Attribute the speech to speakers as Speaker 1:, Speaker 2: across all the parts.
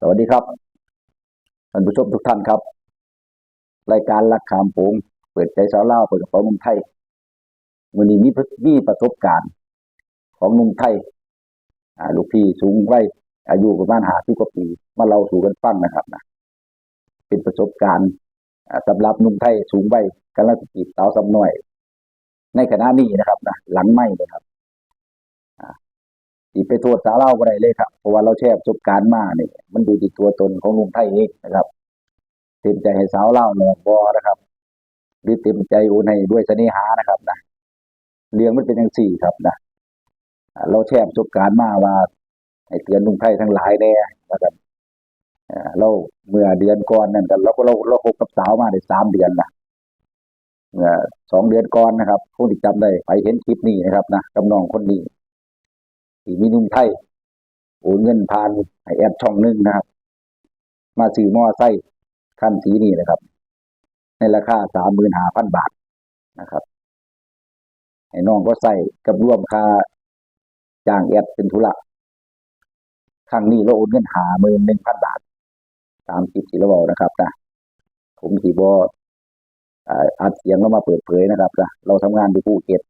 Speaker 1: สวัสดีครับท่านผู้ชมทุกท่านครับ รายการรักขามโปงเปิดใจสาวเล่าเปิดกระเป๋านุ่มไทยวันนี้มีพมีประสบการณ์ ของนุ่มไทยอ่าลูกพี่สูงวัยอายุประมาณหาสิบกว่าปี มาเล่าสู่กันฟังนะครับนะเป็นประสบการณ์อ่าสำหรับนุ่มไทยสูงวัยกำลังจะจีบสาวสำน้อย ในขณะนี้นะครับนะหลังไม่เลยครับ อีไปโทษสาวเล่าก็ได้เลยครับ เพราะว่าเราแชร์ประสบการณ์มาเนี่ยมันดูที่ตัวตนของหนุ่มไทยเองนะครับเต็มใจให้สาวเล่าหนอกบอนะครับหรือเต็มใจโอนให้ด้วยเสน่หานะครับนะเรื่องมันเป็นอย่างสี่ครับนะเราแชร์ประสบการณ์มาว่าให้เตือนหนุ่มไทยทั้งหลายแน่นะครับเราเมื่อเดือนก่อนนั่นกันเราก็เราเราคบกับสาวมาได้สามเดือนละเมื่อสองเดือนก่อนนะครับคงที่จำได้ไปเห็นคลิปนี้นะครับนะกำนองคนนี้ ที่มีนุ่มไทยโอนเงินผ่านแอปช่องหนึ่งนะครับ มาซื้อมอไซค์คันสีนี้นะครับ ในราคาสามหมื่นห้าพันบาทนะครับให้น้องก็ใส่กับร่วมค่าจ้างแอดเป็นธุระครั้งนี้เราโอนเงินหาหมื่นหนึ่งพันบาทตามจิตที่เราบนะครับนะผมสีบอ่าอัดเสียงแล้วมาเปิดเผยนะครับนะเราทำงานอยู่ภูเก็ต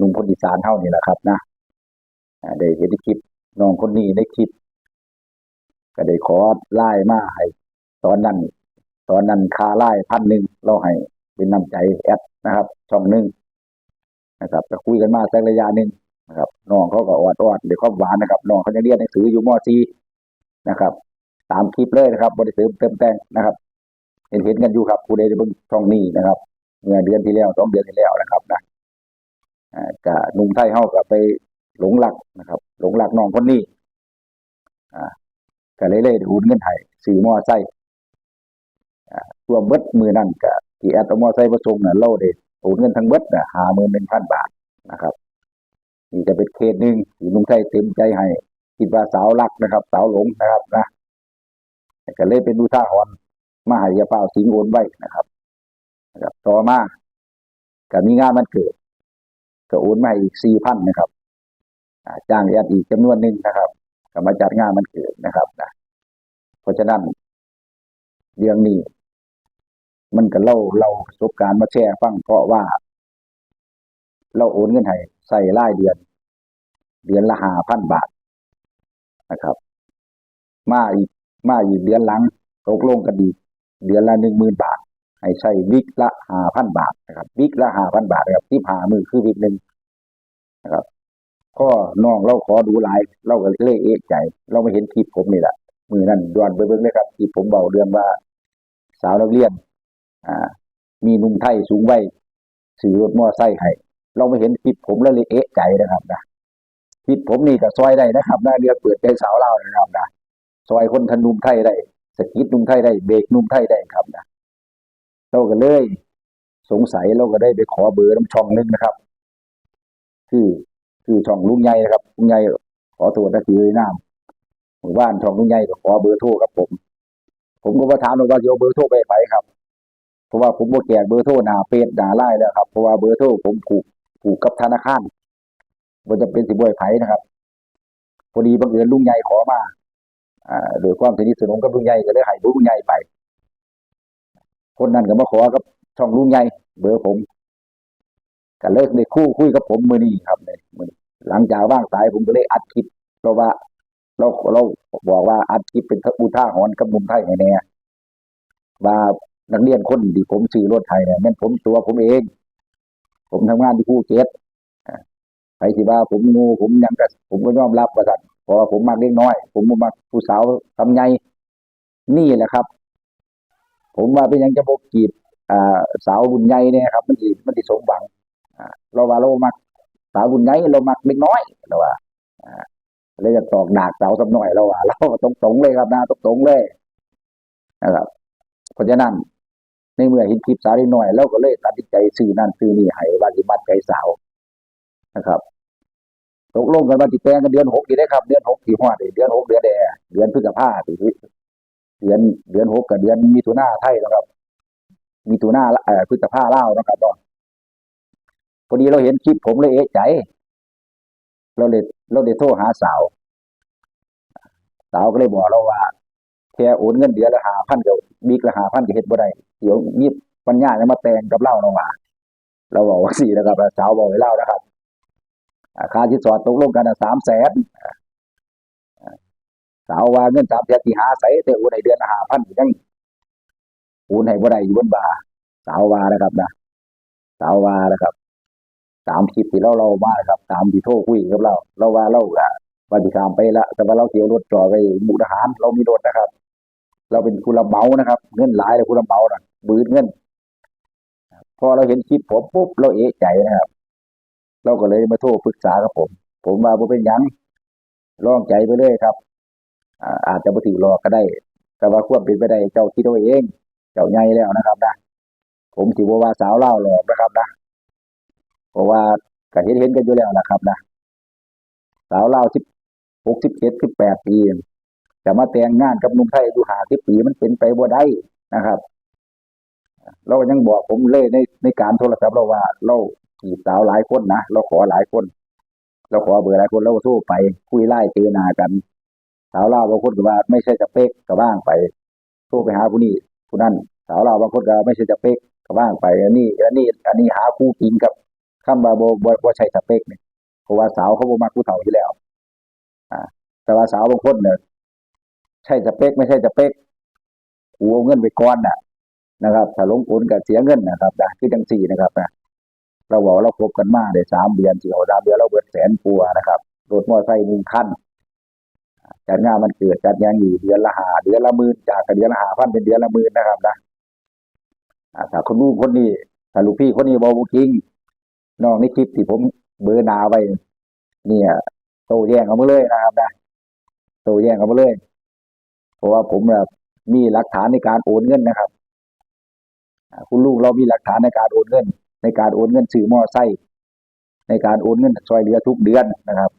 Speaker 1: นุ่มคนอีสานเท่านี้แหละครับนะ ได้เห็นคลิปน้องคนนี้ในคลิป ก็ได้ขอไล่มาให้ตอนนั้น ตอนนั้นคาไล่พันหนึ่งเราให้เป็นน้ำใจแอดนะครับ ช่องหนึ่งนะครับก็คุยกันมาสักระยะหนึ่งนะครับน้องเขาก็อดอดเดี๋ยวควาหวานนะครับน้องเขายังเรียนหนังสืออยู่ม .4 นะครับตามคลิปเลยนะครับบริเสริมเติมแต่งนะครับ เห็นเห็นกันอยู่ครับผู้ใดจะเบิ่งช่องนี้นะครับเมื่อเดือนที่แล้วสองเดือนที่แล้วนะครับนะอ่าก็หนุ่มไทยเฮาก็ไป หลงหลักนะครับ หลงหลักน้องคนนี้อ่าก็เลยเลยหูนเงินไทยซื้อมอไซค์อ่าตัวเบิดมือนั่นก็ที่แอดเอมอไซค์มาส่งน่ะเราได้หูนเงินทั้งเบิดน่ะหาหมื่นหนึ่งพันบาทนะครับนี่จะเป็นเคสหนึ่งที่ลุงไทยเต็มใจให้คิดว่าสาวรักนะครับ สาวหลงนะครับนะก็เลยเป็นอุทาหรณ์มาห้อยาเปล่าสิงโอนไว้นะครับนะครับ ต่อมาก็มีงานมันเกิด ก็โอนมาให้อีกสี่พันนะครับ จ้างญาติอีกจำนวนหนึ่งนะครับก็มาจัดงานมันเกิดนะครับนะเพราะฉะนั้นเรื่องนี้ มันก็เล่าเราประสบการณ์มาแชร์ฟังเพราะว่า เราโอนเงินให้ใส่รายเดือน เดือนละห้าพันบาทนะครับ มาอีกมาอีกเดือนหลังตกลงกันอีเดือนละหนึ่งหมื่นบาท ให้ใช้วิกละห้าพันบาทนะครับวิกละห้าพันบาทนะครับที่ผ่ามือคือวิกหนึ่งนะครับ ก็น้องเราขอดูหลาย เราก็เลยเอะใจ เราไม่เห็นคลิปผมนี่แหละมือนั่นย้อนไปเบิ่งเลยครับที่ผมเบาเรื่องว่า สาวนักเรียน อ่า มีนุ่มไทยสูงวัยสื่อรถมอไซค์ให้เราไม่เห็นคลิปผมแล้วเลยเอะใจนะครับนะคลิปผมนี่ก็ซอยได้นะครับนะเรื่องเปิดใจสาวเรานะครับนะซอยคนทันนุ่มไทยได้สกิดนุ่มไทยได้เบรกนุ่มไทยได้ครับนะเราก็เลย สงสัยเราก็ได้ไปขอเบอร์น้ำช่องหนึงนะครับ คือ คือช่องลุงใหญ่นะครับลุงใหญ่ขอโทษนะคือน้ำหมู่บ้านช่องลุงใหญ่ขอเบอร์โทรครับ ผม ผมก็มาถามว่าจะเอาเบอร์โทรไปไปครับ เพราะว่าผมบ่แจกเบอร์โทรหนาเฟซหนาไลน์แล้วครับเพราะว่าเบอร์โทรผมผูกผูกกับธนาคารมันจะเป็นสิบวยไผ่นะครับพอดีบังเอิญลุงใหญ่ขอมาอ่าโดยความสนิทสนมกับลุงใหญ่ก็เลยให้ลุงใหญ่ไป คนนั้นก็มาขอกับช่องลุงใหญ่เบอร์ผม ก็เลิกได้คู่คุยกับผมมือนี้ครับเนี่ยมือนี้หลังจากว่างสายผมก็เลยอัดคลิปเพราะว่าเราเราบอกว่าอัดคลิปเป็นอุท่าหรณ์กับมุมไทยแน่ๆว่านักเรียนคนที่ผมซื้อรถไทยเนี่ยแม่นผมตัวผมเอง ผมทำงานที่ภูเก็ตใครที่ว่าผมงูผมยังก็ผมก็ยอมรับว่าสั่นเพราะว่าผมมักเล็กน้อย ผมมักผู้สาวทำไงนี่แหละครับ ผมว่าเป็นยังจะบกกีบอ่าสาวบุญใหญ่เนี่ยครับ มันสิมันสิสมหวัง เราว่าเรามักสาวบุญใหญ่เรามักเล็กน้อยเราว่าอ่าเลยจะตอกดากสาวสำหน่อยเราว่าเราตรงตรงๆเลยครับนะตรงตรงๆเลยนะครับเพราะฉะนั้น ในเมื่อเห็นคลิปสาวเล็กน้อยเราก็เลยตัดสินใจซื้อนั่นซื้อนี่ให้ว่าสิมัดใจสาวนะครับตกลงกันว่าจิแต่งกันเดือนหกดีได้ครับ เดือนหกที่ฮอดเดือนหกเดือนแดเดือนพฤษภาที่เดือนเดือนหกกับเดือนมิถุนาไทยนะครับมิถุนาเอ่อพฤษภาเลานะครับเน พอดีเราเห็นคลิปผมเลยเอะใจ เราเลยเราเลยโทรหาสาว สาวก็เลยบอกเราว่าแค่โอนเงินเดือนละหาพันเดียวบิ๊กละหาพันก็เฮ็ดบ่ได้เดี๋ยวมีปัญญาจะมาแต่งกับเราเนาะว่าเราบอกว่าสี่นะครับสาวบอกให้เล่านะครับค่าที่สอดตกลงกันสามแสนสาวว่าเงินสามแสนที่หาใส่แต่โอนให้เดือนละหาพันยังโอนให้บ่ได้อยู่บนบาสาวว่านะครับนะสาวว่านะครับ ตามคลิปที่เราเรามาครับ ตามที่โทรคุยกับเรา เราว่าเราอะว่าสิขามไปละ แต่ว่าเราเสียวรถจอดไปมุกดาหารเรามีรถนะครับ เราเป็นผู้รับเหมานะครับ เงินหลายเลยผู้รับเหมานะบืนเงินพอเราเห็นคลิปผมปุ๊บเราเอะใจนะครับ เราก็เลยมาโทรปรึกษากับผม ผมว่าบ่เป็นยังลองใจไปเลยครับอาจจะบ่ถือหลอก็ได้ แต่ว่าควบเป็นไปได้เจ้าคิดเอาเอง เจ้าใหญ่แล้วนะครับนะผมถือว่าสาวเล่าหลอกนะครับนะ เพราะว่าก็เห็นเห็นกันอยู่แล้วนะครับนะสาวเล่าสิบหกสิบเจ็ดสิบแปดปีจะมาแต่งงานกับนุ่มไทยอายุห้าสิบปีมันเป็นไปบ่ได้นะครับ เรายังบอกผมเลยในในการโทรศัพท์เราว่า เราจีบสาวหลายคนนะเราขอหลายคน เราขอเบอร์หลายคนเราก็โทรไปคุยไล่เจอนากัน สาวเล่าบางคนก็ว่า ไม่ใช่สเป๊กก็บ้างไปโทรไปหาผู้นี้ผู้นั้นสาวเล่าบางคนก็ไม่ใช่สเป๊กก็บ้างไปอันนี้อันนี้ อันนี้หาคู่กินกับ คำว่าบ่บ่บ่ใช่สเปกเนี่ยเพราะว่าสาวเขาบ่มักผู้เฒ่าอยู่แล้ว อ่า แต่ว่าสาวบางคนเนี่ยใช่สเปกไม่ใช่สเปกกูเอาเงินไปก้อนน่ะ นะครับถ้าลงทุนก็เสียเงินนะครับนะคือจังสี่นะครับนะเราบอกเราคบกันมาได้สามเดือนสี่เอาสามเดือนเราเบิดแสนปัวนะครับรถมอเตอร์ไซค์หนึ่งคันจัดงานมันเกิดจัดงานอยู่เดือนละหาเดือนละหมื่นจากเดือนละหาพันเป็นเดือนละหมื่นนะครับนะอ่าถ้าคนนู้นคนนี้ถ้าลูกพี่คนนี้บอกจริง น้องในคลิปที่ผมเบอร์หนาไว้ เนี่ยโตแย่งเอามาเลยนะครับนะโตแย่งเอามาเลย เพราะว่าผมแบบมีหลักฐานในการโอนเงินนะครับคุณลูกเรามีหลักฐานในการโอนเงิน ในการโอนเงินซื้อมอไซค์ในการโอนเงินช่วยเหลือทุกเดือนนะครับ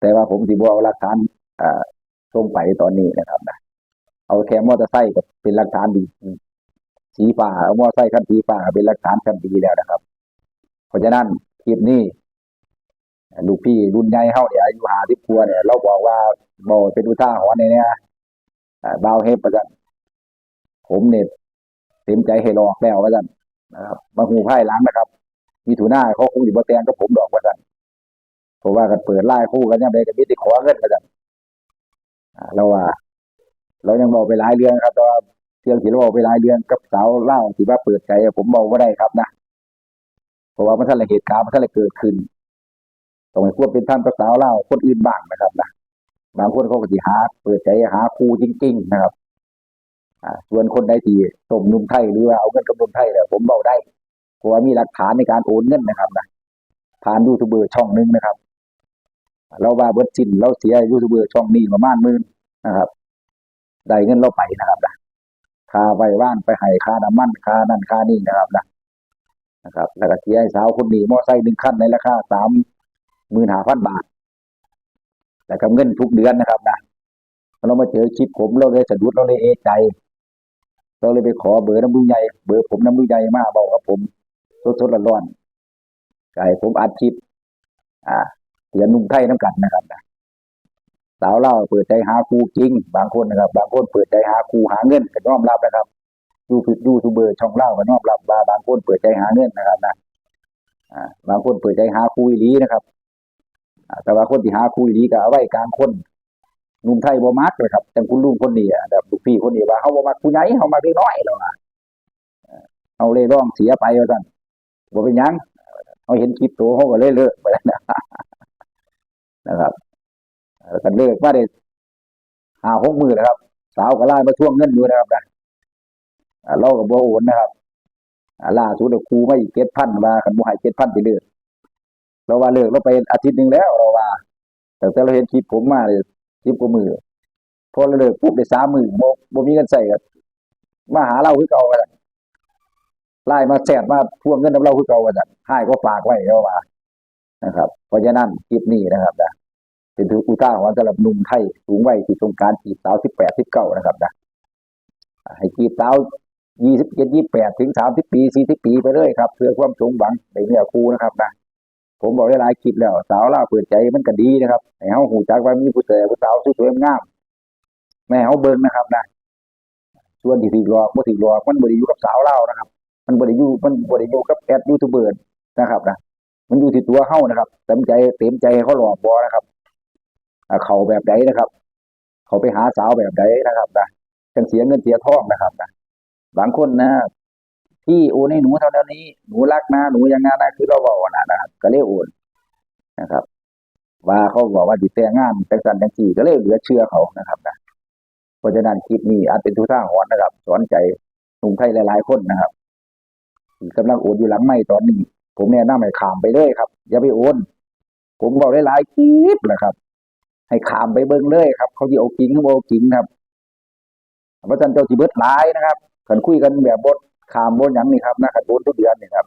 Speaker 1: แต่ว่าผมสิบเอาหลักฐานส่งไปตอนนี้นะครับนะเอาแค่มอเตอร์ไซค์กับเป็นหลักฐานดีสีฟ้าเอามอเตอร์ไซค์คันสีฟ้าเป็นหลักฐานชั้นดีแล้วนะครับ เพราะฉะนั้นคลิปนี้ลูกพี่รุ่นใหญ่เฮาเนี่ยอายุหาที่ครัวเนี่ยเราบอกว่าบ่เป็นอุทาหรณ์ในเนี่ยอ่าบ่าเฮฟประจันผมเนี่ยเต็มใจให้หลอกแล้วว่าจันนะครับมาหูไพ่ล้างนะครับ มีถูหน้าเขาคงอยู่บ่แตงกับผมดอกว่าจันเพราะว่ากันเปิดไล่คู่กันยังไงก็มีแต่ขอเงินว่าจันเราว่า เรายังบอกไปหลายเรื่องครับแต่ว่าเรื่องที่เราบอกไปหลายเรื่องกับสาวเล่าที่ว่าเปิดใจผมบอกว่าได้ครับนะ เพราะว่ามันท่านละเหตุการณ์มันท่านละเกิดขึ้นต้องให้ควบเป็นท่านกับสาวเล่าคนอื่นบ้างนะครับนะบางคนเขาก็สิหาเปิดใจหาครูจริง ๆ นะครับอ่าส่วนคนใดที่ส่งนุ่มไทยหรือว่าเอาเงินกับนุ่มไทยเนี่ยผมเบาได้เพราะว่ามีหลักฐานในการโอนเงินนะครับนะผ่านยูทูบเบอร์ช่องหนึงนะครับ เราว่าเบิร์ดสินเราเสียยูทูบเบอร์ช่องนี้ประมาณหมื่นนะครับ ได้เงินเราไปนะครับนะค่าไฟว่านไปให้ค่าน้ำมันค่านั่นค่านี่นะครับนะ นะครับ แล้วก็เสียให้สาวคนนี้มอไซค์หนึ่งคันในราคาสามหมื่นห้าพันบาทแต่กับเงินทุกเดือนนะครับนะเรามาเจอคลิปผมเราเลยสะดุดเราเลยเอะใจ เราเลยไปขอเบอร์น้ำมือใหญ่เบอร์ผมน้ำมือใหญ่มากบอกกับผมสดๆร้อนๆไก่ผมอัดคลิป อ่าเสียนุ่มไทยน้ำกันนะครับนะสาวเล่าเปิดใจหาครูจริง บางคนนะครับ บางคนเปิดใจหาครูหาเงินก็ยอมรับนะครับ ยูทูบยูทูบเบอร์ช่องเล่าก็ยอมรับว่าบางคนเปิดใจหาเงินนะครับนะบางคนเปิดใจหาคุยลีนะครับแต่ว่าคนที่หาคุยลีก็เอาไว้กลางคนนุ่มไทยบ่มักเลยครับแต่คุณลุงคนนี้อะแบบลูกพี่คนนี้ว่าเขาบ่มักผู้ใหญ่เขามักเล็กน้อยแล้วอะเอ่อเอาเลยร้องเสียไปว่าซั่นบ่เป็นยังเขาเห็นคลิปโตเขาก็เลยเลิกไปแล้วนะครับกันเลิกมาได้หาหกมือแล้วครับ สาวก็ไล่มาทวงเงินอยู่นะครับนะ เราก็บ่โอนนะครับล่าสุดเดียวครูไมาอีกเจ็ดพันมาขันบุหายเจ็ดพันไปเลิกเราว่าเลิกเราไปอาทิตย์หนึ่งแล้วเราว่าแต่แต่เราเห็นคลิปผมมาเลยคลิปกว่ามือพอเราเลิกปุ๊บได้สามมือบ่บ่มีเงินใส่ก็มาหาเราคือเก่ากันไล่มาแสบมาทวงเงินกับเราคือเก่ากันให้ก็ฝากไว้เราว่านะครับ เพราะฉะนั้นคลิปนี้นะครับนะเป็นถืออุทาหรณ์สำหรับหนุ่มไทยสูงวัยที่ต้องการจีบสาวสิบแปดสิบเก้านะครับนะให้จีบสาว ยี่สิบเจ็ดยี่แปดถึงสามสิบปีสี่สิบปีไปเลยครับเพื่อความสมหวังในเนื้อคู่นะครับนะผมบอกได้หลายคลิปแล้ว สาวล่าเปิดใจมันก็ดีนะครับให้เฮาหูจักว่ามีผู้เสผู้สาวสวยๆงามแม่เฮาเบิ่งนะครับนะส่วนที่ถูกหลอกบ่ถูกหลอกมันบ่ได้อยู่กับสาวเล่านะครับ มันบ่ได้อยู่มันบ่ได้อยู่กับแอดยูทูบเบอร์นะครับนะมันอยู่ที่ตัวเฮานะครับเต็มใจเต็มใจเขาหลอกบ่นะครับเขาแบบใดนะครับ เขาไปหาสาวแบบใดนะครับนะจังเสียเงินเสียทองนะครับนะ บางคนนะที่โอนให้หนูเท่านี้ หนูรักนะหนูอยังงานนะคือเราบอกนะนะครับ ก็เลยโอนนะครับ ว่าเขาบอกว่าติแต่งงานแต่สันจังสี่ก็เลยเหลือเชื่อเขานะครับนะเพราะฉะนั้นคลิปนี้อาจเป็นทุท่าหอนนะครับ สอนใจหนุ่มไทยหลาย ๆ คนนะครับที่กำลังโอนอยู่หลังไม่ตอนนี้ ผมแนะนำให้ขามไปเลยครับ อย่าไปโอนผมบอกหลายๆคลิปนะครับ ให้ขามไปเบิ้งเลยครับ เขาจะเอาจริงเขาบ่เอาจริงครับพระฉะนั้นเจ้าจีเบิดหลายนะครับ ขันคุยกันแบบบดขามบนหยังนี่ครับนะขันบนทุกเดือนนี่ครับ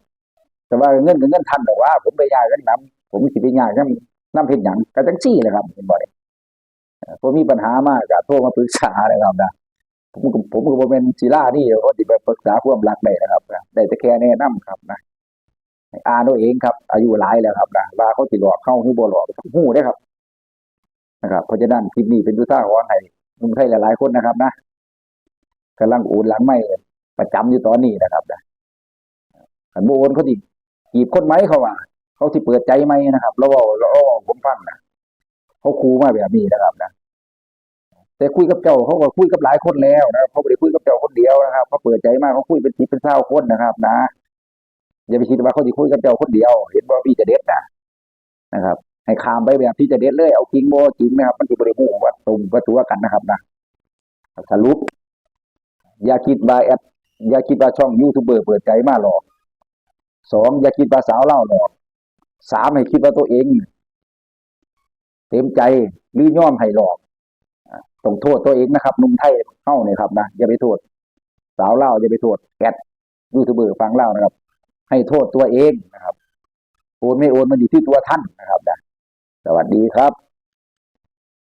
Speaker 1: แต่ว่าเงินกับเงินทันแต่ว่า ผมไปยากกันน้ำผมสิไปยากน้ำน้ำเพ็ญหยังก็จังซี่เลยครับเห็นบ่อ่อผมมีปัญหามากก็โทรมาปรึกษาเลยครับนะผมก็ผมก็บ่เป็นศิลานี่เขาสิไปปรึกษาความรักได้นะครับนะได้แต่แค่แนะนํครับนะอ่านเอาเองครับ อายุหลายแล้วครับนะว่าเขาสิหลอกเข้าหรือบ่หลอกฮู้ได้ครับ นะครับเพราะฉะนั้นคลิปนี้เป็นอุทาหรณ์ให้นุ่มไทยหลายๆคนนะครับนะ กำลังโอนหลังไม่ประจำอยู่ตอนนี้นะครับนะขันโบโอนเขาดิจีบคนไหมเขาว่า เขาที่เปิดใจไหมนะครับแล้วว่าเราเอาผมฟังนะเขาคูมาแบบนี้นะครับนะแต่คุยกับเจ้าเขาก็คุยกับหลายคนแล้วนะเขาไม่ได้คุยกับเจ้าคนเดียวนะครับเขาเปิดใจมากเขาคุยเป็นสิบเป็นเศร้าคนนะครับ นะอย่าไปคิดว่าเขาจะคุยกับเจ้าคนเดียว เห็นว่าพี่จะเด็ดนะนะครับ ให้ขามไปแบบพี่จะเด็ดเลยเอาจริงโบจริงนะครับ มันจะบริหูรณ์ว่าตรงว่าตัวกันนะครับนะสรุป อย่าคิดว่าแอดอย่าคิดว่าช่องยูทูบเบอร์เปิดใจมาหลอกสองอย่าคิดว่าสาวเล่าหลอกสามให้คิดว่าตัวเอง เต็มใจหรือย่อมให้หลอกต้องโทษตัวเองนะครับหนุ่มไทยเข้าเนี่ยครับนะอย่าไปโทษ สาวเล่าอย่าไปโทษแกดยูทูบเบอร์ฟังเล่านะครับ ให้โทษตัวเองนะครับโอนไม่โอนมันอยู่ที่ตัวท่านนะครับนะสวัสดีครับ